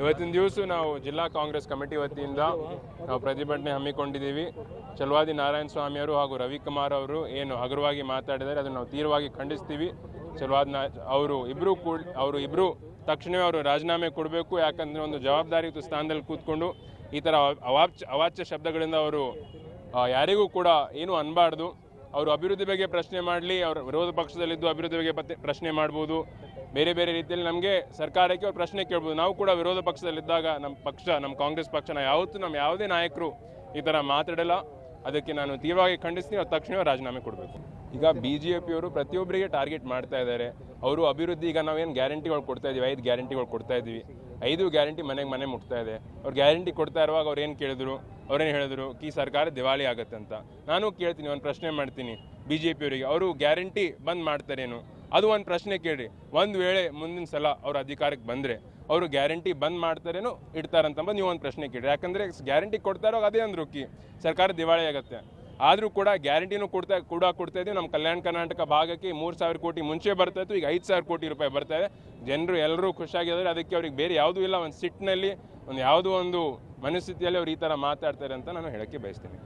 ಇವತ್ತಿನ ದಿವಸ ನಾವು ಜಿಲ್ಲಾ ಕಾಂಗ್ರೆಸ್ ಕಮಿಟಿ ವತಿಯಿಂದ ನಾವು ಪ್ರತಿಭಟನೆ ಹಮ್ಮಿಕೊಂಡಿದ್ದೀವಿ. ಚಲುವಾದಿ ನಾರಾಯಣ ಸ್ವಾಮಿ ಅವರು ಹಾಗೂ ರವಿಕುಮಾರ್ ಅವರು ಏನು ಹಗುರವಾಗಿ ಮಾತಾಡಿದ್ದಾರೆ ಅದನ್ನು ನಾವು ತೀವ್ರವಾಗಿ ಖಂಡಿಸ್ತೀವಿ. ಚಲುವಾದ ಅವರು ಇಬ್ಬರು ಕೂಡ ಅವರು ಇಬ್ಬರು ತಕ್ಷಣವೇ ಅವರು ರಾಜೀನಾಮೆ ಕೊಡಬೇಕು, ಯಾಕಂದರೆ ಒಂದು ಜವಾಬ್ದಾರಿಯುತ ಸ್ಥಾನದಲ್ಲಿ ಕೂತ್ಕೊಂಡು ಈ ಥರ ಅವಾಚ್ಯ ಅವಾಚ್ಯ ಶಬ್ದಗಳಿಂದ ಅವರು ಯಾರಿಗೂ ಕೂಡ ಏನೂ ಅನ್ಬಾರ್ದು. ಅವರು ಅಭಿವೃದ್ಧಿ ಬಗ್ಗೆ ಪ್ರಶ್ನೆ ಮಾಡಲಿ, ಅವರ ವಿರೋಧ ಪಕ್ಷದಲ್ಲಿದ್ದು ಅಭಿವೃದ್ಧಿ ಬಗ್ಗೆ ಪ್ರಶ್ನೆ ಮಾಡ್ಬೋದು. ಬೇರೆ ಬೇರೆ ರೀತಿಯಲ್ಲಿ ನಮಗೆ ಸರ್ಕಾರಕ್ಕೆ ಅವ್ರು ಪ್ರಶ್ನೆ ಕೇಳ್ಬೋದು. ನಾವು ಕೂಡ ವಿರೋಧ ಪಕ್ಷದಲ್ಲಿದ್ದಾಗ ನಮ್ಮ ಪಕ್ಷ ನಮ್ಮ ಕಾಂಗ್ರೆಸ್ ಪಕ್ಷನ ಯಾವತ್ತೂ ನಮ್ಮ ಯಾವುದೇ ನಾಯಕರು ಈ ಥರ ಮಾತಾಡಲ್ಲ. ಅದಕ್ಕೆ ನಾನು ತೀವ್ರವಾಗಿ ಖಂಡಿಸ್ತೀನಿ. ಅವ್ರು ತಕ್ಷಣವೇ ರಾಜೀನಾಮೆ ಕೊಡಬೇಕು. ಈಗ ಬಿ ಜೆ ಪಿಯವರು ಪ್ರತಿಯೊಬ್ಬರಿಗೆ ಟಾರ್ಗೆಟ್ ಮಾಡ್ತಾ ಇದ್ದಾರೆ. ಅವರು ಅಭಿವೃದ್ಧಿ, ಈಗ ನಾವೇನು ಗ್ಯಾರಂಟಿಗಳು ಕೊಡ್ತಾ ಇದ್ದೀವಿ ಐದು ಗ್ಯಾರಂಟಿಗಳು ಕೊಡ್ತಾ ಇದ್ದೀವಿ ಐದು ಗ್ಯಾರಂಟಿ ಮನೆಗೆ ಮನೆ ಮುಟ್ತಾ ಇದೆ. ಅವ್ರು ಗ್ಯಾರಂಟಿ ಕೊಡ್ತಾ ಇರುವಾಗ ಅವ್ರು ಏನು ಕೇಳಿದ್ರು? ಅವ್ರೇನು ಹೇಳಿದ್ರು? ಈ ಸರ್ಕಾರ ದಿವಾಳಿ ಆಗುತ್ತೆ ಅಂತ. ನಾನು ಕೇಳ್ತೀನಿ, ಒಂದು ಪ್ರಶ್ನೆ ಮಾಡ್ತೀನಿ ಬಿ ಜೆ ಪಿಯವರಿಗೆ ಅವರು ಗ್ಯಾರಂಟಿ ಬಂದ್ ಮಾಡ್ತಾರೇನು? ಅದು ಒಂದು ಪ್ರಶ್ನೆ ಕೇಳಿ ಒಂದು ವೇಳೆ ಮುಂದಿನ ಸಲ ಅವ್ರು ಅಧಿಕಾರಕ್ಕೆ ಬಂದರೆ ಅವರು ಗ್ಯಾರಂಟಿ ಬಂದ್ ಮಾಡ್ತಾರೇನೋ, ಇಡ್ತಾರಂತಂಬ ನೀವು ಒಂದು ಪ್ರಶ್ನೆ ಕೇಳಿ ಯಾಕಂದರೆ ಗ್ಯಾರಂಟಿ ಕೊಡ್ತಾ ಇರೋವಾಗ ಅದೇ ಅಂದ್ರು ಕಿ. ಸರ್ಕಾರ ದಿವಾಳಿ ಆಗುತ್ತೆ. ಆದರೂ ಕೂಡ ಗ್ಯಾರಂಟಿನೂ ಕೊಡ್ತಾ, ಕೂಡ ಕೊಡ್ತಾ ಇದ್ದೀವಿ. ನಮ್ಮ ಕಲ್ಯಾಣ ಕರ್ನಾಟಕ ಭಾಗಕ್ಕೆ ಮೂರು ಸಾವಿರ ಕೋಟಿ ಮುಂಚೆ ಬರ್ತಾ ಇತ್ತು, ಈಗ ಐದು ಸಾವಿರ ಕೋಟಿ ರೂಪಾಯಿ ಬರ್ತಾ ಇದೆ. ಜನರು ಎಲ್ಲರೂ ಖುಷಿಯಾಗಿದ್ದಾರೆ. ಅದಕ್ಕೆ ಅವ್ರಿಗೆ ಬೇರೆ ಯಾವುದೂ ಇಲ್ಲ, ಒಂದು ಸಿಟ್ಟಿನಲ್ಲಿ, ಒಂದು ಯಾವುದೋ ಒಂದು ಮನಸ್ಥಿತಿಯಲ್ಲಿ ಅವ್ರು ಈ ಥರ ಮಾತಾಡ್ತಾರೆ ಅಂತ ನಾನು ಹೇಳೋಕ್ಕೆ ಬಯಸ್ತೀನಿ.